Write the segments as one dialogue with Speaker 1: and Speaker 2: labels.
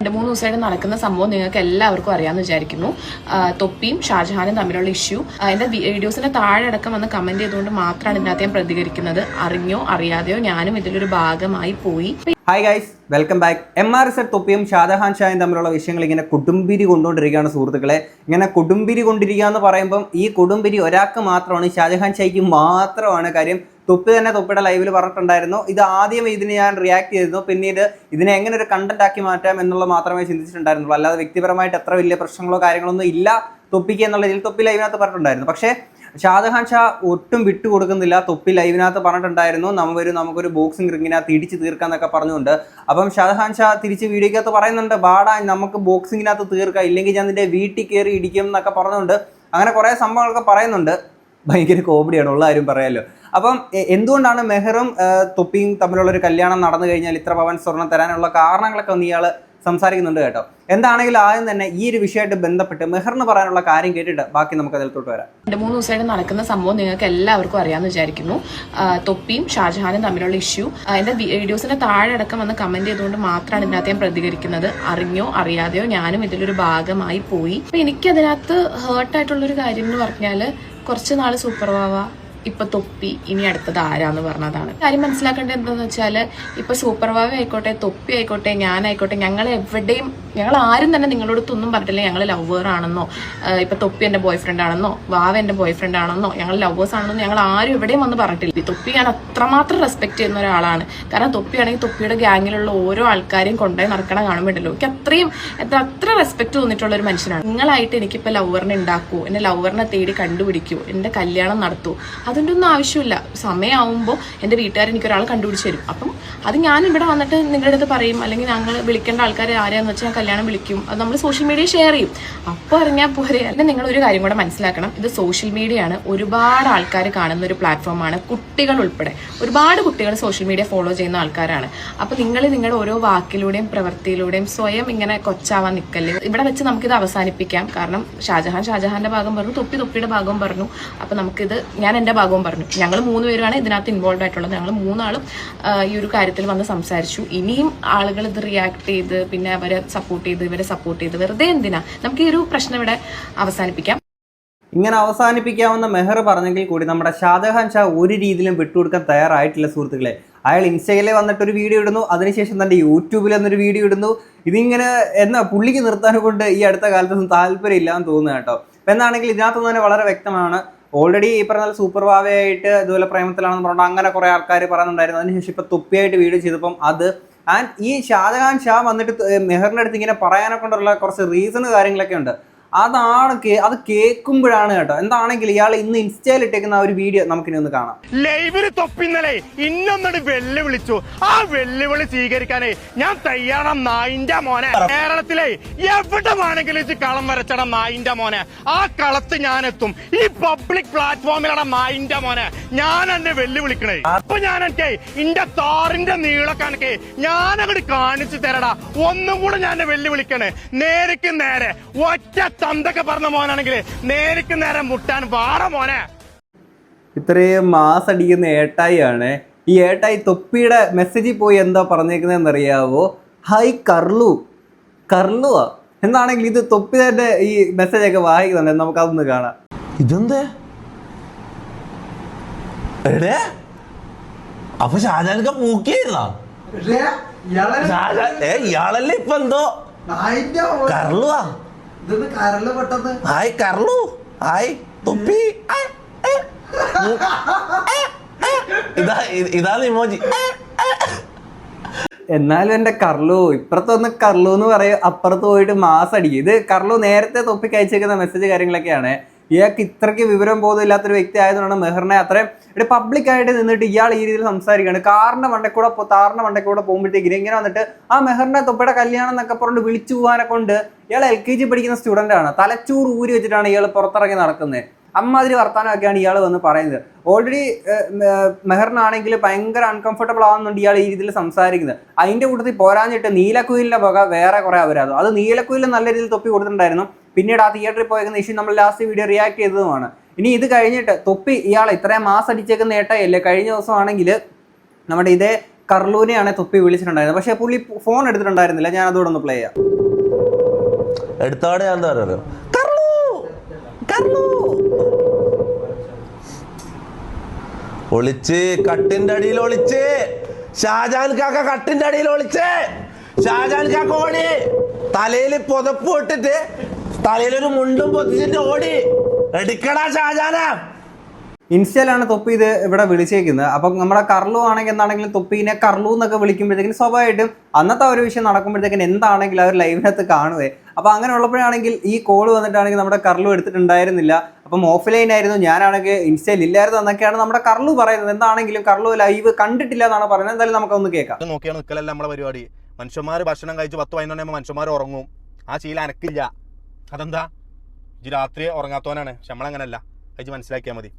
Speaker 1: രണ്ട് മൂന്ന് ദിവസമായിട്ട് നടക്കുന്ന സംഭവം നിങ്ങൾക്ക് എല്ലാവർക്കും അറിയാമെന്ന് വിചാരിക്കുന്നു. തൊപ്പിയും ഷാജഹാനും തമ്മിലുള്ള ഇഷ്യൂ എന്റെ വീഡിയോസിന്റെ താഴെ അടക്കം വന്ന് കമന്റ് ചെയ്തുകൊണ്ട് മാത്രമാണ് ഇതിനകത്ത് ഞാൻ പ്രതികരിക്കുന്നത്. അറിഞ്ഞോ അറിയാതെയോ ഞാനും ഇതിലൊരു ഭാഗമായി പോയി.
Speaker 2: Hi guys welcome back M R S തൊപ്പിയും ഷാജഹാൻ ഷായും തമ്മിലുള്ള വിഷയങ്ങൾ ഇങ്ങനെ കൊടുമ്പിരി കൊണ്ടുകൊണ്ടിരിക്കുകയാണ് സുഹൃത്തുക്കളെ. ഇങ്ങനെ കൊടുമ്പിരി കൊണ്ടിരിക്കുക എന്ന് പറയുമ്പം ഈ കൊടുമ്പിരി ഒരാൾക്ക് മാത്രമാണ് ഷാജഹാൻ ഷായ്ക്ക് മാത്രമാണ് കാര്യം. തൊപ്പി തന്നെ തൊപ്പിയുടെ ലൈവിൽ പറഞ്ഞിട്ടുണ്ടായിരുന്നു. ഇത് ആദ്യം ഇതിന് ഞാൻ റിയാക്ട് ചെയ്തിരുന്നു. പിന്നീട് ഇതിനെ എങ്ങനെ ഒരു കണ്ടന്റ് ആക്കി മാറ്റാം എന്നുള്ളത് മാത്രമേ ചിന്തിച്ചിട്ടുണ്ടായിരുന്നുള്ളൂ. അല്ലാതെ വ്യക്തിപരമായിട്ട് എത്ര വലിയ പ്രശ്നങ്ങളോ കാര്യങ്ങളൊന്നും ഇല്ല തൊപ്പിക്ക് എന്നുള്ള രീതിയിൽ തൊപ്പി ലൈവിനകത്ത് പറഞ്ഞിട്ടുണ്ടായിരുന്നു. പക്ഷേ ഷാജഹാൻ ഷാ ഒട്ടും വിട്ടു കൊടുക്കുന്നില്ല. തൊപ്പി ലൈവിനകത്ത് പറഞ്ഞിട്ടുണ്ടായിരുന്നു. നമ്മൊരു നമുക്കൊരു ബോക്സിംഗ് റിങ്ങിനകത്ത് ഇടിച്ച് തീർക്കാന്നൊക്കെ പറഞ്ഞുകൊണ്ട്. അപ്പം ഷാജഹാൻ ഷാ തിരിച്ച് വീഡിയോക്കകത്ത് പറയുന്നുണ്ട് ബാടാ നമുക്ക് ബോക്സിങ്ങിനകത്ത് തീർക്കാം. ഇല്ലെങ്കിൽ ഞാൻ നിന്റെ വീട്ടിൽ കയറി ഇടിക്കും എന്നൊക്കെ പറഞ്ഞുകൊണ്ട് അങ്ങനെ കുറേ സംഭവങ്ങളൊക്കെ പറയുന്നുണ്ട്. ഭയങ്കര കോമഡിയാണ് ഉള്ള കാര്യം പറയാമല്ലോ അപ്പം എന്തുകൊണ്ടാണ് മെഹറും തൊപ്പിയും തമ്മിലുള്ള ഒരു കല്യാണം നടന്നു കഴിഞ്ഞാൽ ഇത്ര പവൻ സ്വർണം തരാനുള്ള കാരണങ്ങളൊക്കെ ഒന്ന് ഇയാൾ സംസാരിക്കുന്നുണ്ട് കേട്ടോ. എന്താണെങ്കിലും ആദ്യം തന്നെ ഈ ഒരു വിഷയമായിട്ട് ബന്ധപ്പെട്ട് മെഹറിന് പറയാനുള്ള കാര്യം കേട്ടിട്ട് ബാക്കി നമുക്ക് അതിലോട്ട് വരാം.
Speaker 1: രണ്ട് മൂന്ന് ദിവസമായിട്ട് നടക്കുന്ന സംഭവം നിങ്ങൾക്ക് എല്ലാവർക്കും അറിയാമെന്ന് വിചാരിക്കുന്നു. തൊപ്പിയും ഷാജഹാനും തമ്മിലുള്ള ഇഷ്യൂ എന്റെ വീഡിയോസിന്റെ താഴെ അടക്കം വന്ന് കമന്റ് ചെയ്തുകൊണ്ട് മാത്രമാണ് ഇതിനകത്ത് ഞാൻ പ്രതികരിക്കുന്നത്. അറിഞ്ഞോ അറിയാതെയോ ഞാനും ഇതിലൊരു ഭാഗമായി പോയി. അപ്പൊ എനിക്ക് അതിനകത്ത് ഹേർട്ടായിട്ടുള്ള ഒരു കാര്യം എന്ന് പറഞ്ഞാൽ കുറച്ച് നാൾ സൂപ്പർ വാവ ഇപ്പൊ തൊപ്പി ഇനി അടുത്തത് ആരാന്ന് പറഞ്ഞതാണ്. കാര്യം മനസ്സിലാക്കേണ്ടത് എന്താന്ന് വെച്ചാൽ ഇപ്പൊ സൂപ്പർ വാവ ആയിക്കോട്ടെ തൊപ്പി ആയിക്കോട്ടെ ഞാനായിക്കോട്ടെ ഞങ്ങൾ എവിടെയും ഞങ്ങൾ ആരും തന്നെ നിങ്ങളോട് ഒന്നും പറഞ്ഞില്ല ഞങ്ങൾ ലവ്വേർ ആണെന്നോ ഇപ്പൊ തൊപ്പി എന്റെ ബോയ് ഫ്രണ്ട് ആണെന്നോ വാവ എന്റെ ബോയ് ഫ്രണ്ട് ആണെന്നോ ഞങ്ങൾ ലവേഴ്സ് ആണെന്നോ ഞങ്ങൾ ആരും എവിടെയും വന്ന് പറഞ്ഞിട്ടില്ല. തൊപ്പി ഞാൻ അത്രമാത്രം റെസ്പെക്ട് ചെയ്യുന്ന ഒരാളാണ്. കാരണം തൊപ്പിയാണെങ്കിൽ തൊപ്പിയുടെ ഗ്യാങ്ങിലുള്ള ഓരോ ആൾക്കാരെയും കൊണ്ടുപോയി നടക്കണ കാണുമ്പോണ്ടല്ലോ. എനിക്ക് അത്രയും എത്ര അത്ര റെസ്പെക്ട് തോന്നിയിട്ടുള്ള ഒരു മനുഷ്യനാണ്. നിങ്ങളായിട്ട് എനിക്കിപ്പോ ലവറിനെ ഉണ്ടാക്കൂ എന്നെ ലവറിനെ തേടി കണ്ടുപിടിക്കൂ എന്റെ കല്യാണം നടത്തൂ. അതിന്റെ ഒന്നും ആവശ്യമില്ല. സമയമാവുമ്പോൾ എന്റെ വീട്ടുകാർ എനിക്ക് ഒരാൾ കണ്ടുപിടിച്ച് തരും. അപ്പം അത് ഞാൻ ഇവിടെ വന്നിട്ട് നിങ്ങളുടെ അടുത്ത് പറയും. അല്ലെങ്കിൽ ഞങ്ങൾ വിളിക്കേണ്ട ആൾക്കാർ ആരെയാന്ന് വെച്ചാൽ കല്യാണം വിളിക്കും. അത് നമ്മൾ സോഷ്യൽ മീഡിയ ഷെയർ ചെയ്യും. അപ്പോൾ അറിഞ്ഞാൽ പോരെ. അല്ലെങ്കിൽ നിങ്ങൾ ഒരു കാര്യം കൂടെ മനസ്സിലാക്കണം. ഇത് സോഷ്യൽ മീഡിയ ആണ് ഒരുപാട് ആൾക്കാർ കാണുന്ന ഒരു പ്ലാറ്റ്ഫോമാണ് കുട്ടികൾ ഉൾപ്പെടെ. ഒരുപാട് കുട്ടികൾ സോഷ്യൽ മീഡിയ ഫോളോ ചെയ്യുന്ന ആൾക്കാരാണ്. അപ്പോൾ നിങ്ങൾ നിങ്ങളുടെ ഓരോ വാക്കിലൂടെയും പ്രവൃത്തിയിലൂടെയും സ്വയം ഇങ്ങനെ കൊച്ചാവാൻ നിൽക്കല്ലേ? ഇവിടെ വെച്ച് നമുക്കിത് അവസാനിപ്പിക്കാം. കാരണം ഷാജഹാൻ ഷാജഹാന്റെ ഭാഗം പറഞ്ഞു തൊപ്പി തൊപ്പിയുടെ ഭാഗം പറഞ്ഞു. അപ്പൊ നമുക്കിത് ഞാൻ എന്റെ ഭാഗവും പറഞ്ഞു. ഞങ്ങൾ മൂന്ന് പേരാണ് ഇതിനകത്ത് ഇൻവോൾവ് ആയിട്ടുള്ളത്. ഞങ്ങൾ മൂന്നാളും ഈ ഒരു കാര്യത്തിൽ വന്ന് സംസാരിച്ചു. ഇനിയും ആളുകൾ ഇത് റിയാക്ട് ചെയ്ത് പിന്നെ അവരെ സപ്പോർട്ട് ചെയ്ത് ഇവരെ സപ്പോർട്ട് ചെയ്ത് വെറുതെ എന്തിനാ? നമുക്ക് ഈ ഒരു പ്രശ്നം ഇവിടെ അവസാനിപ്പിക്കാം.
Speaker 2: ഇങ്ങനെ അവസാനിപ്പിക്കാവുന്ന മെഹർ പറഞ്ഞെങ്കിൽ കൂടി നമ്മുടെ ഷാജഹാൻ ഷാ ഒരു രീതിയിലും വിട്ടുകൊടുക്കാൻ തയ്യാറായിട്ടില്ല സുഹൃത്തുക്കളെ. അയാൾ ഇൻസ്റ്റയിലെ വന്നിട്ടൊരു വീഡിയോ ഇടുന്നു. അതിനുശേഷം തന്റെ യൂട്യൂബിൽ എന്നൊരു വീഡിയോ ഇടുന്നു. ഇതിങ്ങനെ എന്നാ പുള്ളിക്ക് നിർത്താനും കൊണ്ട് ഈ അടുത്ത കാലത്തൊന്നും താല്പര്യം ഇല്ലാന്ന് തോന്നുന്നു കേട്ടോ. എന്നാണെങ്കിൽ ഇതിനകത്തുനിന്ന് തന്നെ വളരെ വ്യക്തമാണ് ഓൾറെഡി ഈ പറഞ്ഞ സൂപ്പർ വാവയായിട്ട് ഇതുപോലെ പ്രേമത്തിലാണെന്ന് പറഞ്ഞാൽ അങ്ങനെ കുറെ ആൾക്കാർ പറയുന്നുണ്ടായിരുന്നു. അതിനുശേഷം ഇപ്പൊ തുപ്പിയായിട്ട് വീഡിയോ ചെയ്തപ്പം അത് ആൻഡ് ഈ ഷാജഹാൻ ഷാ വന്നിട്ട് മെഹറിന്റെ അടുത്ത് ഇങ്ങനെ പറയാനെ കൊണ്ടുള്ള കുറച്ച് റീസൺ കാര്യങ്ങളൊക്കെ ഉണ്ട്. അതാണ് അത് കേൾക്കുമ്പോഴാണ് കേട്ടോ. എന്താണെങ്കിൽ ഇയാൾ ഇന്ന് ഇൻസ്റ്റയിൽ ഇട്ടേക്കുന്ന ആ ഒരു വീഡിയോ നമുക്കിനി ഒന്ന് കാണാം.
Speaker 3: ലൈവിൽ തൊപ്പിന്നലെ ഇന്നൊന്നൊരു വെല്ലുവിളിച്ചു. ആ വെല്ലുവിളി സ്വീകരിക്കാനേ ഞാൻ തയ്യാറാം നായിന്റെ മോനെ. കേരളത്തിലെ എവിടെ വേണമെങ്കിലും കളം വരച്ചടാം നായിന്റെ മോനെ. ആ കളത്ത് ഞാൻ എത്തും ഈ പബ്ലിക് പ്ലാറ്റ്ഫോമിലാണ് നായിന്റെ മോനെ. ഞാൻ എന്നെ വെല്ലുവിളിക്കണേ. അപ്പൊ ഞാൻ എനിക്ക് ഇന്റെ താറിന്റെ നീളക്കണക്കെ ഞാൻ അങ്ങോട്ട് കാണിച്ചു തരടാ. ഒന്നും കൂടെ ഞാൻ വെല്ലുവിളിക്കണേ. നേരക്ക് നേരെ ഒറ്റ തന്തൊക്കെ പറഞ്ഞ മോനാണെങ്കിൽ നേരിക്ക് നേരെ മുട്ടാൻ വാറ മോനെ.
Speaker 2: ഇത്രയും മാസ് അടിക്കുന്ന ഏട്ടായി ആണ്. ഈ ഏട്ടായി തൊപ്പിയുടെ മെസ്സേജിൽ പോയി എന്താ പറഞ്ഞേക്കുന്നതെന്ന് അറിയാവോ ഹൈ കർലു കർലുവാ എന്നാണെങ്കിൽ ഇത് തൊപ്പി തന്നെ ഈ മെസ്സേജ് ഒക്കെ വായിക്കുന്നുണ്ട്. നമുക്ക് അതൊന്ന് കാണാം.
Speaker 4: ഇതെന്തേ? എടേ. അപ്പൊ ഷാജാനൊക്കെ മൂക്കിയായിരുന്നാ? ഷാജാൻ ഏ ഇയാളല്ലേ ഇപ്പൊ എന്തോ? കർലുവാ
Speaker 5: ഇതൊന്ന് കരൾ
Speaker 4: ഹായ് ഹായ് തൊപ്പി. ഇതാ ഇതാണ് ഇമോജി.
Speaker 2: എന്നാലും എന്റെ കർലു ഇപ്പുറത്തൊന്ന് കർലു എന്ന് പറയും അപ്പുറത്ത് പോയിട്ട് മാസ് അടിക്കും ഇത് കർലു നേരത്തെ തൊപ്പിക്ക് അയച്ചേക്കുന്ന മെസ്സേജ് കാര്യങ്ങളൊക്കെയാണ്. ഇയാൾക്ക് ഇത്രയ്ക്ക് വിവരം ബോധമില്ലാത്തൊരു വ്യക്തി ആയതുകൊണ്ടാണ് മെഹറിനെ അത്രയും ഇവിടെ പബ്ലിക്കായിട്ട് നിന്നിട്ട് ഇയാൾ ഈ രീതിയിൽ സംസാരിക്കുകയാണ്. കാറിന്റെ വണ്ടക്കൂടെ താറിന്റെ പോ- താറിന്റെ മണ്ടേ കൂടെ പോകുമ്പോഴത്തേക്ക് ഇങ്ങനെ വന്നിട്ട് ആ മെഹറിന്റെ തൊപ്പയുടെ കല്യാണം എന്നൊക്കെ പറഞ്ഞിട്ട് വിളിച്ചു പോകാനെ കൊണ്ട് ഇയാൾ എൽ കെ ജി പഠിക്കുന്ന സ്റ്റുഡന്റ് ആണ്. തലച്ചൂർ ഊരി വെച്ചിട്ടാണ് ഇയാൾ പുറത്തിറങ്ങി നടക്കുന്നത്. അമ്മാതിരി വർത്തമാനമൊക്കെയാണ് ഇയാൾ വന്ന് പറയുന്നത്. ഓൾറെഡി മെഹറിനാണെങ്കിൽ ഭയങ്കര അൺകംഫർട്ടബിൾ ആവുന്നുണ്ട് ഇയാൾ ഈ രീതിയിൽ സംസാരിക്കുന്നത്. അതിന്റെ കൂട്ടത്തിൽ പോരാഞ്ഞിട്ട് നീലക്കുയിലിന്റെ വക വേറെ കുറേ അവരാതും അത് നീലക്കുയിൽ നല്ല രീതിയിൽ തൊപ്പി കൊടുത്തിട്ടുണ്ടായിരുന്നു. പിന്നീട് ആ തിയേറ്ററിൽ പോയേക്കുന്ന ഇഷ്യൂ നമ്മൾ ലാസ്റ്റ് വീഡിയോ റിയാക്ട് ചെയ്തതുമാണ്. ഇനി ഇത് കഴിഞ്ഞിട്ട് തൊപ്പി ഇയാൾ ഇത്രയും മാസ് അടിച്ചേക്കുന്ന ഏട്ടയല്ലേ? കഴിഞ്ഞ ദിവസമാണെങ്കിൽ നമ്മുടെ ഇതേ കർലൂനെയാണ് തൊപ്പി വിളിച്ചിട്ടുണ്ടായിരുന്നത്. പക്ഷേ പുള്ളി ഫോൺ എടുത്തിട്ടുണ്ടായിരുന്നില്ല. ഞാൻ അതോടെ ഒന്ന് പ്ലേ ചെയ്യാം.
Speaker 4: ഒളിച്ച് കട്ടിന്റെ അടിയിൽ ഒളിച്ച്. ഷാജാൻ കാക്ക കട്ടിന്റെ അടിയിൽ ഒളിച്ച്. ഷാജാൻ കാക്ക ഓടി. തലയിൽ പുതപ്പ് ഇട്ടിട്ട് തലയിലൊരു മുണ്ടും പൊതിച്ചിട്ട് ഓടി. എടുക്കടാ ഷാജാന
Speaker 2: ഇൻസ്റ്റയിലാണ് തൊപ്പി ഇത് ഇവിടെ വിളിച്ചേക്കുന്നത്. അപ്പം നമ്മുടെ കർലു ആണെങ്കിൽ എന്താണെങ്കിലും തൊപ്പീനെ കർലു എന്നൊക്കെ വിളിക്കുമ്പോഴത്തേക്കും സ്വാഭാവികമായിട്ടും അന്നത്തെ ആ ഒരു വിഷയം നടക്കുമ്പോഴത്തേക്കും എന്താണെങ്കിലും അവർ ലൈവിനകത്ത് കാണുവേ. അപ്പോൾ അങ്ങനെ ഉള്ളപ്പോഴാണെങ്കിൽ ഈ കോൾ വന്നിട്ടാണെങ്കിൽ നമ്മുടെ കർലു എടുത്തിട്ടുണ്ടായിരുന്നില്ല. അപ്പം ഓഫ്ലൈൻ ആയിരുന്നു. ഞാനാണെങ്കിൽ ഇൻസ്റ്റയിൽ ഇല്ലായിരുന്നു എന്നൊക്കെയാണ് നമ്മുടെ കർലു പറയുന്നത്. എന്താണെങ്കിലും കർലു ലൈവ് കണ്ടിട്ടില്ല എന്നാണ് പറയുന്നത്. എന്തായാലും നമുക്കൊന്ന് കേൾക്കാം.
Speaker 3: ഇത് നോക്കിയാണ് നിൽക്കലല്ല നമ്മുടെ പരിപാടി. മനുഷ്യന്മാർ ഭക്ഷണം കഴിച്ച് പത്ത് പതിനൊന്നാകുമ്പോൾ മനുഷ്യന്മാർ ഉറങ്ങും. ആ ശീലം എനക്കില്ല അതെന്താ? ഇജ് രാത്രി ഉറങ്ങാത്തവനാണ് പക്ഷെ നമ്മളങ്ങനല്ല. കഴിച്ച് മനസ്സിലാക്കിയാൽ മതി.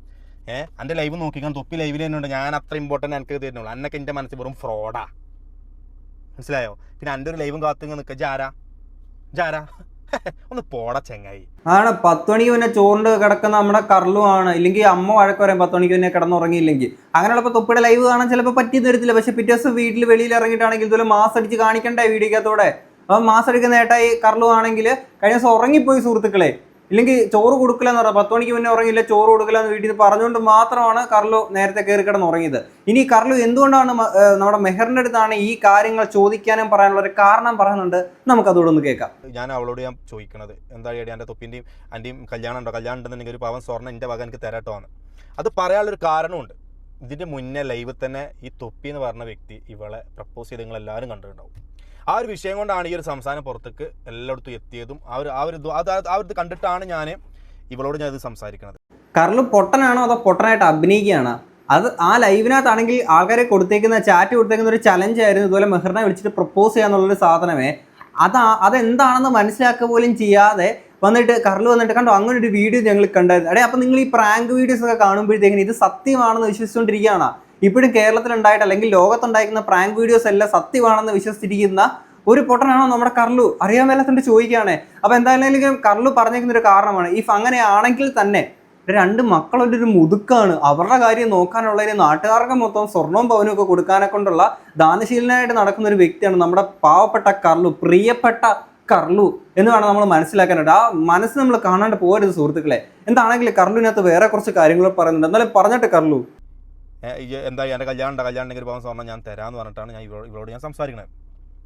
Speaker 3: ഏഹ് എന്റെ ലൈവ് നോക്കിക്കാൻ തൊപ്പി ലൈവിൽ തന്നെ ഉണ്ട് ഞാൻ അത്ര ഇമ്പോർട്ടന്റ് എനിക്ക് തരുന്നുള്ളൂ. അന്നൊക്കെ എന്റെ മനസ്സിൽ വെറും ഫ്രോഡാ മനസ്സിലായോ? പിന്നെ എന്റെ ഒരു ലൈവും കാത്തു നിൽക്കുക ജാരാ ജാരാ ഒന്ന് പോട ചെങ്ങായി.
Speaker 2: ആണ് പത്ത് മണിക്ക് മുന്നേ ചോറിന്റെ കിടക്കുന്ന നമ്മുടെ കർലു ആണ്. ഇല്ലെങ്കിൽ അമ്മ വഴക്ക് പറയും പത്ത് മണിക്ക് മുന്നേ കിടന്നുറങ്ങിയില്ലെങ്കിൽ അങ്ങനെയുള്ളപ്പോൾ തൊപ്പിയുടെ ലൈവ് കാണാൻ ചിലപ്പോൾ പറ്റിയെന്ന് വരത്തില്ല. പക്ഷെ പിറ്റേ ദിവസം വീട്ടിൽ വെളിയിൽ ഇറങ്ങിയിട്ടാണെങ്കിൽ ഇതുപോലെ മാസ് അടിച്ച് കാണിക്കണ്ടേ വീഡിയോക്കകത്തോടെ? അപ്പം മാസ് അടിക്കുന്ന ഏട്ടായി കർലു ആണെങ്കിൽ കഴിഞ്ഞ ദിവസം ഉറങ്ങിപ്പോയി സുഹൃത്തുക്കളെ. ഇല്ലെങ്കിൽ ചോറ് കൊടുക്കില്ല എന്ന് പറയാം പത്ത് മണിക്ക് മുന്നേ ഉറങ്ങിയില്ല ചോറ് കൊടുക്കില്ല എന്ന് വീട്ടിൽ നിന്ന് പറഞ്ഞുകൊണ്ട് മാത്രമാണ് കർലു നേരത്തെ കയറി കിടന്ന് ഉറങ്ങിയത് ഇനി കർലു എന്തുകൊണ്ടാണ് നമ്മുടെ മെഹറിന്റെ അടുത്താണ് ഈ കാര്യങ്ങൾ ചോദിക്കാനും പറയാനുള്ള ഒരു കാരണം പറയുന്നുണ്ട് നമുക്ക് അതുകൂടെ ഒന്ന് കേൾക്കാം.
Speaker 3: ഞാൻ അവളോട് ഞാൻ ചോദിക്കണത് എന്താ ഏടി എന്റെ തൊപ്പിന്റെയും അന്റെയും കല്യാണം ഉണ്ടോ? കല്യാണം ഉണ്ടെന്നുണ്ടെങ്കിൽ ഒരു പവൻ സ്വർണം എന്റെ വക എനിക്ക് തരാട്ടോ ആണ് അത് പറയാനുള്ളൊരു കാരണമുണ്ട്. ഇതിന്റെ മുന്നേ ലൈവ് തന്നെ ഈ തൊപ്പി എന്ന് പറഞ്ഞ വ്യക്തി ഇവളെ പ്രപ്പോസ് ചെയ്ത് നിങ്ങളെല്ലാവരും കണ്ടിട്ടുണ്ടാവും. ആ ഒരു വിഷയം കൊണ്ടാണ് ഈ ഒരു സംസാരം പുറത്തേക്ക് എല്ലായിടത്തും എത്തിയതും ആ ഒരു ആ ഒരു ആ ഒരു കണ്ടിട്ടാണ് ഞാൻ ഇവളോട് ഞാൻ ഇത് സംസാരിക്കുന്നത്
Speaker 2: കർലു പൊട്ടനാണോ അതോ പൊട്ടനായിട്ട് അഭിനയിക്കുകയാണ്? അത് ആ ലൈവിനകത്താണെങ്കിൽ ആൾക്കാരെ കൊടുത്തേക്കുന്ന ചാറ്റ് കൊടുത്തേക്കുന്ന ഒരു ചലഞ്ച് ആയിരുന്നു ഇതുപോലെ മെഹറിനെ വിളിച്ചിട്ട് പ്രപ്പോസ് ചെയ്യാന്നുള്ളൊരു സാധനമേ. അത് അതെന്താണെന്ന് മനസ്സിലാക്കുക പോലും ചെയ്യാതെ വന്നിട്ട് കർലു വന്നിട്ട് കണ്ടോ അങ്ങനെ ഒരു വീഡിയോ ഞങ്ങൾ കണ്ടായിരുന്നു. അടേ അപ്പം നിങ്ങൾ ഈ പ്രാങ്ക് വീഡിയോസ് ഒക്കെ കാണുമ്പോഴത്തേക്കിന് ഇത് സത്യമാണെന്ന് വിശ്വസിച്ചുകൊണ്ടിരിക്കുകയാണ് ഇപ്പോഴും കേരളത്തിലുണ്ടായിട്ട് അല്ലെങ്കിൽ ലോകത്തുണ്ടായിരിക്കുന്ന പ്രാങ്ക് വീഡിയോസ് എല്ലാം സത്യമാണെന്ന് വിശ്വസിച്ചിരിക്കുന്ന ഒരു പൊട്ടനാണോ നമ്മുടെ കർലു അറിയാൻ മേലാത്തോണ്ട് ചോദിക്കുകയാണേ. അപ്പൊ എന്തായാലും കർലു പറഞ്ഞേക്കുന്ന ഒരു കാരണമാണ്. ഇഫ് അങ്ങനെയാണെങ്കിൽ തന്നെ രണ്ട് മക്കളുടെ ഒരു മുതുക്കാണ്. അവരുടെ കാര്യം നോക്കാനുള്ളതിന് നാട്ടുകാർക്ക് മൊത്തം സ്വർണവും പവനും ഒക്കെ കൊടുക്കാനെ കൊണ്ടുള്ള ദാനശീലനായിട്ട് നടക്കുന്ന ഒരു വ്യക്തിയാണ് നമ്മുടെ പാവപ്പെട്ട കർലു പ്രിയപ്പെട്ട കർലു എന്ന് വേണം നമ്മൾ മനസ്സിലാക്കാനായിട്ട്. ആ മനസ്സ് നമ്മൾ കാണാണ്ട് പോകരുത് സുഹൃത്തുക്കളെ. എന്താണെങ്കിലും കർലുവിനകത്ത് വേറെ കുറച്ച് കാര്യങ്ങൾ പറയുന്നുണ്ട്. എന്നാലും പറഞ്ഞിട്ട് കർലു
Speaker 3: എന്താ എന്റെ കല്യാണം ഉണ്ട്? കല്യാണം ഉണ്ടെങ്കിൽ പാവൻ സ്വർണം ഞാൻ തരാമെന്ന് പറഞ്ഞിട്ടാണ് ഞാൻ ഇവളോട് ഞാൻ സംസാരിക്കുന്നത്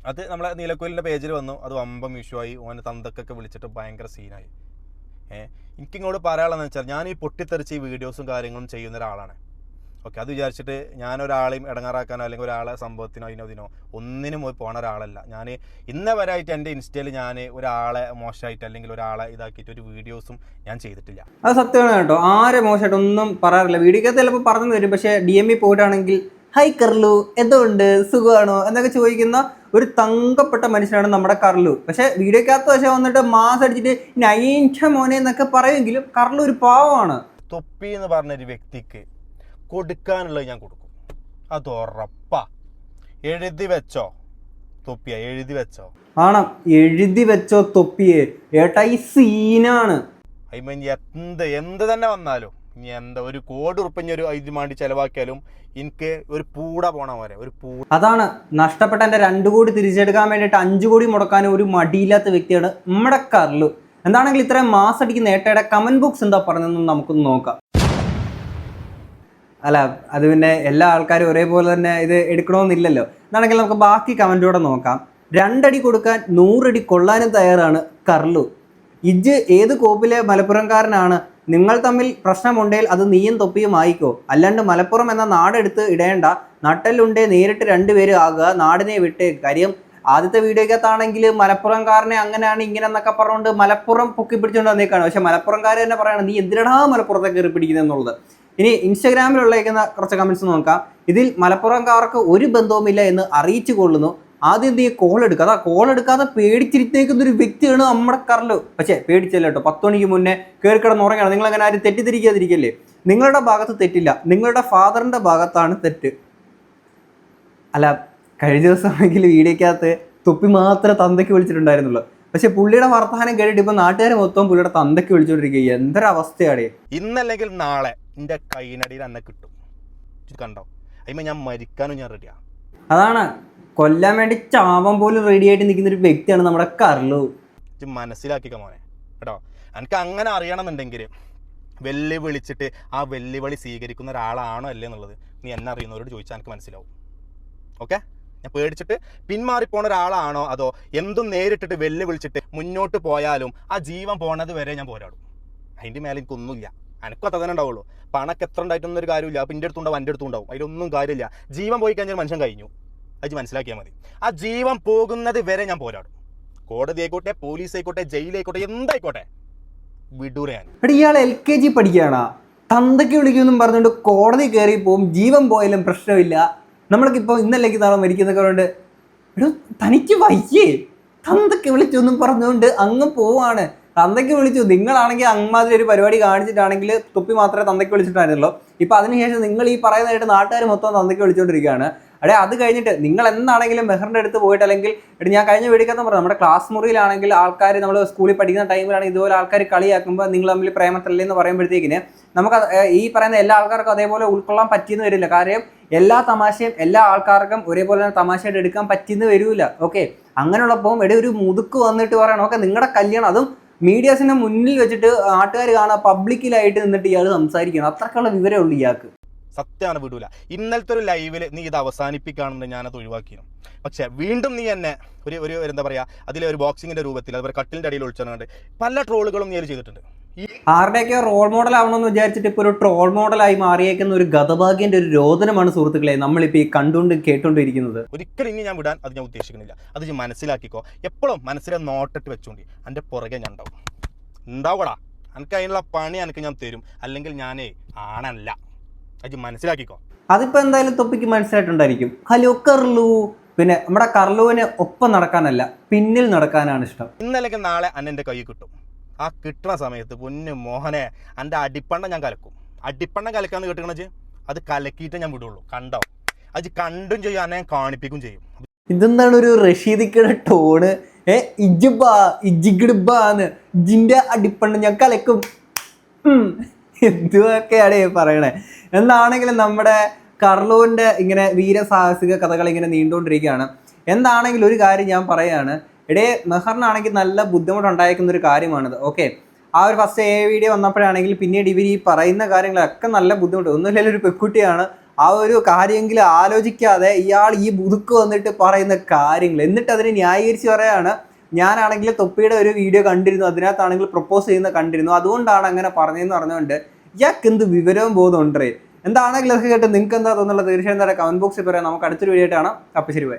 Speaker 3: അത് നമ്മളെ നീലക്കോലിന്റെ പേജിൽ വന്നു. അത് വമ്പം ആയി. ഓന്റെ തന്തക്കൊക്കെ വിളിച്ചിട്ട് ഭയങ്കര സീനായി ഏഹ് എനിക്കിങ്ങോട്ട് പറയാനുള്ളതെന്ന് വെച്ചാൽ ഞാൻ ഈ പൊട്ടിത്തെറിച്ച് ഈ വീഡിയോസും കാര്യങ്ങളും ചെയ്യുന്ന ഒരാളാണ്. ഓക്കെ അത് വിചാരിച്ചിട്ട് ഞാൻ ഒരാളെയും ഇടങ്ങാറാക്കാനോ അല്ലെങ്കിൽ ഒരാളെ സംഭവത്തിനോ അതിനോ ഇതിനോ ഒന്നിനും പോയി പോണ ഒരാളല്ല. ഞാൻ ഇന്നേ വരെ ആയിട്ട് എന്റെ ഇൻസ്റ്റയിൽ ഞാൻ ഒരാളെ മോശമായിട്ട് അല്ലെങ്കിൽ ഒരാളെ ഇതാക്കിയിട്ട് ഒരു വീഡിയോസും ഞാൻ ചെയ്തിട്ടില്ല.
Speaker 2: അത് സത്യമാണ് കേട്ടോ. ആരെ മോശമായിട്ട് ഒന്നും പറയാറില്ല. വീഡിയോക്കകത്ത് ചിലപ്പോൾ പറഞ്ഞു തരും. പക്ഷേ ഡി എം ഇ പോയിട്ടാണെങ്കിൽ ഹൈ കർലു എന്തുകൊണ്ട് സുഖമാണോ? എന്നൊക്കെ ചോദിക്കുന്ന ഒരു തങ്കപ്പെട്ട മനുഷ്യനാണ് നമ്മുടെ കർലു. പക്ഷേ വീഡിയോക്കകത്ത് പക്ഷേ വന്നിട്ട് മാസ് അടിച്ചിട്ട് നൈൻഷ മോനെ എന്നൊക്കെ പറയുമെങ്കിലും കർലു ഒരു പാവമാണ്.
Speaker 3: തൊപ്പി എന്ന് പറഞ്ഞൊരു വ്യക്തിക്ക് കൊടുക്കാനുള്ളത് ഞാൻ കൊടുക്കും. അത് ഉറപ്പാ. എഴുതി വെച്ചോ തൊപ്പിയ എഴുതി വെച്ചോ.
Speaker 2: ആണോ എഴുതി വെച്ചോ തൊപ്പിയെ. ഏട്ടാ ഈ സീനാണ്.
Speaker 3: ഐ മീൻ എന്ത് എന്ത് തന്നെ വന്നാലും ഇനി എന്താ ഒരു കോടി ഉറുപ്പിഞ്ഞ ഒരു ഇത് വേണ്ടി ചെലവാക്കിയാലും എനിക്ക് ഒരു പൂട പോണ പോലെ ഒരു പൂ
Speaker 2: അതാണ് നഷ്ടപ്പെട്ട എന്റെ രണ്ട് കോടി തിരിച്ചെടുക്കാൻ വേണ്ടിയിട്ട് അഞ്ചു കോടി മുടക്കാൻ ഒരു മടിയില്ലാത്ത വ്യക്തിയാണ് നമ്മുടെ കർലു എന്താണെങ്കിൽ ഇത്രയും മാസ് അടിക്കുന്ന ഏട്ടയുടെ കമന്റ് ബോക്സ് എന്താ പറഞ്ഞതെന്ന് നമുക്കൊന്ന് നോക്കാം. അല്ല അത് പിന്നെ എല്ലാ ആൾക്കാരും ഒരേപോലെ തന്നെ ഇത് എടുക്കണമെന്നില്ലല്ലോ. എന്നാണെങ്കിൽ നമുക്ക് ബാക്കി കമന്റൂടെ നോക്കാം. രണ്ടടി കൊടുക്കാൻ നൂറടി കൊള്ളാനും തയ്യാറാണ് കർലു ഇജ് ഏത് കോപ്പിലെ മലപ്പുറംകാരനാണ്? നിങ്ങൾ തമ്മിൽ പ്രശ്നമുണ്ടെങ്കിൽ അത് നീയും തൊപ്പിയും ആയിക്കോ. അല്ലാണ്ട് മലപ്പുറം എന്ന നാടെടുത്ത് ഇടേണ്ട നട്ടലുണ്ടേ നേരിട്ട് രണ്ടുപേരും ആകുക നാടിനെ വിട്ട്. കാര്യം ആദ്യത്തെ വീഡിയോക്കകത്താണെങ്കിൽ മലപ്പുറംകാരനെ അങ്ങനെയാണ് ഇങ്ങനെ എന്നൊക്കെ പറഞ്ഞുകൊണ്ട് മലപ്പുറം പൊക്കി പിടിച്ചുകൊണ്ട് വന്നേക്കാണ്. പക്ഷെ മലപ്പുറംകാർ തന്നെ പറയണം നീ എന്തിനാ മലപ്പുറത്തെ കയറി പിടിക്കുന്നത് എന്നുള്ളത്. ഇനി ഇൻസ്റ്റാഗ്രാമിലുള്ളേക്കുന്ന കുറച്ച് കമൻസ് നോക്കാം. ഇതിൽ മലപ്പുറംകാർക്ക് ഒരു ബന്ധവുമില്ല എന്ന് അറിയിച്ചു കൊള്ളുന്നു. ആദ്യം എന്ത് കോൾ എടുക്കുക. അതാ കോൾ എടുക്കാതെ പേടിച്ചിരുത്തേക്കുന്ന ഒരു വ്യക്തിയാണ് നമ്മുടെ കറൽ പക്ഷേ പേടിച്ചല്ല കേട്ടോ. പത്ത് മണിക്ക് മുന്നേ കയറി കിടന്ന് ഉറങ്ങണം നിങ്ങൾ അങ്ങനെ ആരും തെറ്റിദ്ധരിക്കാതിരിക്കല്ലേ? നിങ്ങളുടെ ഭാഗത്ത് തെറ്റില്ല. നിങ്ങളുടെ ഫാദറിന്റെ ഭാഗത്താണ് തെറ്റ്. അല്ല കഴിഞ്ഞ ദിവസമാണെങ്കിൽ വീഡിയോക്കകത്ത് തുപ്പി മാത്രമേ തന്തയ്ക്ക് വിളിച്ചിട്ടുണ്ടായിരുന്നുള്ളൂ. പക്ഷെ പുള്ളിയുടെ വർത്തമാനം കേട്ടിട്ട് ഇപ്പൊ നാട്ടുകാർ മൊത്തം പുള്ളിയുടെ തന്തയ്ക്ക് വിളിച്ചോണ്ടിരിക്കുക എന്തൊരവസ്ഥയാണ്
Speaker 3: ഇന്നല്ലെങ്കിൽ നാളെ. എന്റെ കൈനടിയിൽ എന്നെ കിട്ടും. ഇത് കണ്ടോ? അതിമ ഞാൻ മരിക്കാനും ഞാൻ റെഡിയാ
Speaker 2: അതാണ്. കൊല്ലാൻ വേണ്ടി ചാവാൻ പോലും റെഡി ആയിട്ട് നിൽക്കുന്ന ഒരു വ്യക്തിയാണ് നമ്മുടെ കർലു
Speaker 3: മനസ്സിലാക്കിക്ക മോനെ. കേട്ടോ? എനിക്ക് അങ്ങനെ അറിയണമെന്നുണ്ടെങ്കിൽ വെല്ലു വിളിച്ചിട്ട് ആ വെല്ലുവിളി സ്വീകരിക്കുന്ന ഒരാളാണോ അല്ലേ എന്നുള്ളത് നീ എന്നെ അറിയുന്നവരോട് ചോദിച്ചാൽ എനിക്ക് മനസ്സിലാവും. ഓക്കെ? ഞാൻ പേടിച്ചിട്ട് പിന്മാറിപ്പോണ ഒരാളാണോ അതോ എന്തും നേരിട്ടിട്ട് വെല്ലു വിളിച്ചിട്ട് മുന്നോട്ട് പോയാലും ആ ജീവൻ പോണത് വരെ ഞാൻ പോരാടും. അതിന്റെ മേലെ എനിക്കൊന്നുമില്ല. എനിക്കും അത്ര തന്നെ ഉണ്ടാവുള്ളൂ. പണക്ക് എത്ര ഉണ്ടായിട്ടൊന്നും ഒരു കാര്യമില്ല അപ്പം എന്റെ അടുത്തുണ്ടാവും എന്റെ അടുത്തുണ്ടാവും അതിലൊന്നും കാര്യമില്ല. ജീവൻ പോയി കഴിഞ്ഞാൽ മനുഷ്യൻ കഴിഞ്ഞു. അത് മനസ്സിലാക്കിയാൽ മതി. ആ ജീവൻ പോകുന്നത് വരെ ഞാൻ പോരാടും. കോടതി ആയിക്കോട്ടെ പോലീസ് ആയിക്കോട്ടെ ജയിലായിക്കോട്ടെ എന്തായിക്കോട്ടെ. വിടൂര
Speaker 2: എടാ ഇയാൾ എൽ കെ ജി പഠിക്കുകയാണ്. തന്തയ്ക്ക് വിളിക്കുമെന്നും പറഞ്ഞുകൊണ്ട് കോടതി കയറി പോകും. ജീവൻ പോയാലും പ്രശ്നമില്ല. നമ്മൾക്കിപ്പോൾ ഇന്നല്ലെങ്കിൽ നാളെ മരിക്കുന്നൊക്കെ കൊണ്ട് എടോ തനിക്ക് വയ്യേ. തന്തയ്ക്ക് വിളിച്ചൊന്നും പറഞ്ഞുകൊണ്ട് അങ്ങ് പോവാണ്. തന്തയ്ക്ക് വിളിച്ചു. നിങ്ങളാണെങ്കിൽ അങ്ങമാതിരി ഒരു പരിപാടി കാണിച്ചിട്ടാണെങ്കിൽ തുപ്പി മാത്രമേ തന്തയ്ക്ക് വിളിച്ചിട്ടായിരുന്നുള്ളൂ ഇപ്പൊ അതിനുശേഷം നിങ്ങൾ ഈ പറയുന്നതായിട്ട് നാട്ടുകാർ മൊത്തം തന്തയ്ക്ക് വിളിച്ചുകൊണ്ടിരിക്കുകയാണ് അടേ അത് കഴിഞ്ഞിട്ട് നിങ്ങൾ എന്നാണെങ്കിലും മെഹറിന്റെ അടുത്ത് പോയിട്ട് അല്ലെങ്കിൽ എടി ഞാൻ കഴിഞ്ഞ വീടിക്കാത്ത പറഞ്ഞു നമ്മുടെ ക്ലാസ് മുറിയിലാണെങ്കിൽ ആൾക്കാർ നമ്മൾ സ്കൂളിൽ പഠിക്കുന്ന ടൈമിലാണ് ഇതുപോലെ ആൾക്കാർ കളിയാക്കുമ്പോൾ നിങ്ങൾ തമ്മിൽ പ്രേമത്തല്ലേ എന്ന് പറയുമ്പോഴത്തേക്കിന് നമുക്ക് ഈ പറയുന്ന എല്ലാ ആൾക്കാർക്കും അതേപോലെ ഉൾക്കൊള്ളാൻ പറ്റിയെന്ന് വരില്ല. കാര്യം എല്ലാ തമാശയും എല്ലാ ആൾക്കാർക്കും ഒരേപോലെ തന്നെ തമാശയായിട്ട് എടുക്കാൻ പറ്റിയെന്ന് വരില്ല ഓക്കെ? അങ്ങനെയുള്ളപ്പോൾ എടി ഒരു മുതുക്ക് വന്നിട്ട് പറയണം. ഓക്കെ നിങ്ങളുടെ കല്യാണം അതും മീഡിയാസിന്റെ മുന്നിൽ വെച്ചിട്ട് നാട്ടുകാർ കാണാൻ പബ്ലിക്കിലായിട്ട് നിന്നിട്ട് ഇയാൾ സംസാരിക്കണം. അത്രക്കുള്ള വിവരം ഉള്ളൂ ഇയാൾക്ക്.
Speaker 3: സത്യമാണ് വിടൂല. ഇന്നലത്തെ ഒരു ലൈവിൽ നീ ഇത് അവസാനിപ്പിക്കുകയാണെന്ന് ഞാനത് ഒഴിവാക്കിയിരുന്നു. പക്ഷേ വീണ്ടും നീ എന്നെ ഒരു ഒരു എന്താ പറയുക അതിലെ ഒരു ബോക്സിങ്ങിന്റെ രൂപത്തിൽ അതുപോലെ കട്ടിലിന്റെ അടിയിൽ ഒളിച്ചുകൊണ്ട് പല ട്രോളുകളും നീ ചെയ്തിട്ടുണ്ട്.
Speaker 2: ആരുടെയൊക്കെ റോൾ മോഡൽ ആവണമെന്ന് വിചാരിച്ചിട്ട് ഇപ്പോൾ ഒരു ട്രോൾ മോഡലായി മാറിയേക്കുന്ന ഒരു ഗതഭാഗ്യന്റെ ഒരു രോദനമാണ് സുഹൃത്തുക്കളെ നമ്മളിപ്പോൾ ഈ കണ്ടുകൊണ്ട് കേട്ടുകൊണ്ടിരിക്കുന്നത്
Speaker 3: ഒരിക്കലും ഇനി ഞാൻ വിടാൻ അത് ഞാൻ ഉദ്ദേശിക്കുന്നില്ല. അത് ഞാൻ മനസ്സിലാക്കിക്കോ. എപ്പോഴും മനസ്സിലെ നോട്ടിട്ട് വെച്ചോണ്ടി. എന്റെ പുറകെ ഞാൻ ഉണ്ടാവും ഉണ്ടാവടാ എനിക്ക് അതിനുള്ള പണി എനിക്ക് ഞാൻ തരും. അല്ലെങ്കിൽ ഞാനേ ആണല്ല. അത് മനസ്സിലാക്കിക്കോ.
Speaker 2: അതിപ്പോൾ എന്തായാലും തൊപ്പിക്ക് മനസ്സിലായിട്ടുണ്ടായിരിക്കും. ഹലോ കർലു പിന്നെ നമ്മുടെ കർലുവിന് ഒപ്പം നടക്കാനല്ല പിന്നിൽ നടക്കാനാണ് ഇഷ്ടം.
Speaker 3: ഇന്നല്ലെങ്കിൽ നാളെ അന്നെ എന്റെ കൈ കിട്ടും. ആ കിട്ടണ സമയത്ത് പൊന്നു മോഹനെ എന്റെ അടിപ്പണ്ണ ഞാൻ കലക്കും. അടിപ്പണ്ണ കലക്കാന്ന് കേട്ടിക്കണച്ച് അത് കലക്കിയിട്ട് ഞാൻ വിടുള്ളൂ. കണ്ടോ? അത് കണ്ടും ചെയ്യും ഞാൻ കാണിപ്പിക്കും ചെയ്യും.
Speaker 2: ഇതെന്താണ് ഒരു റഷീദിക്കയുടെ ടോണ് ഏ ഇജ്ബാ ഇജിഗിഡ്ബാന്ന് ഇജിന്റെ അടിപ്പണ്ട് ഞാൻ കലക്കും. എന്തൊക്കെയാണ് പറയണേ? എന്താണെങ്കിലും നമ്മുടെ കർലോവിന്റെ ഇങ്ങനെ വീരസാഹസിക കഥകൾ ഇങ്ങനെ നീണ്ടുകൊണ്ടിരിക്കുകയാണ്. എന്താണെങ്കിലും ഒരു കാര്യം ഞാൻ പറയാണ്. ഇടേ മെഹറിനാണെങ്കിൽ നല്ല ബുദ്ധിമുട്ടുണ്ടായിരിക്കുന്ന ഒരു കാര്യമാണിത്. ഓക്കെ. ആ ഒരു ഫസ്റ്റ് എ വീഡിയോ വന്നപ്പോഴാണെങ്കിൽ പിന്നീട് ഇവർ ഈ പറയുന്ന കാര്യങ്ങളൊക്കെ നല്ല ബുദ്ധിമുട്ട്. ഒന്നുമില്ലെങ്കിൽ ഒരു പെൺകുട്ടിയാണ്. ആ ഒരു കാര്യമെങ്കിലും ആലോചിക്കാതെ ഇയാൾ ഈ ബുതുക്ക് വന്നിട്ട് പറയുന്ന കാര്യങ്ങൾ. എന്നിട്ട് അതിനെ ന്യായീകരിച്ച് പറയാണ് ഞാനാണെങ്കിൽ തൊപ്പിയുടെ ഒരു വീഡിയോ കണ്ടിരുന്നു. അതിനകത്താണെങ്കിൽ പ്രപ്പോസ് ചെയ്യുന്ന കണ്ടിരുന്നു. അതുകൊണ്ടാണ് അങ്ങനെ പറഞ്ഞതെന്ന് പറഞ്ഞുകൊണ്ട് ഇയാൾക്ക് എന്ത് വിവരവും ബോധമുണ്ടേ എന്താണെങ്കിലും അതൊക്കെ കേട്ട് നിങ്ങൾക്ക് എന്താ തോന്നുന്നത്? തീർച്ചയായും എന്താ കമന്റ് ബോക്സിൽ പറയാം. നമുക്ക് അടുത്തൊരു വീഡിയോ ആയിട്ടാണ് അപ്പം ശരി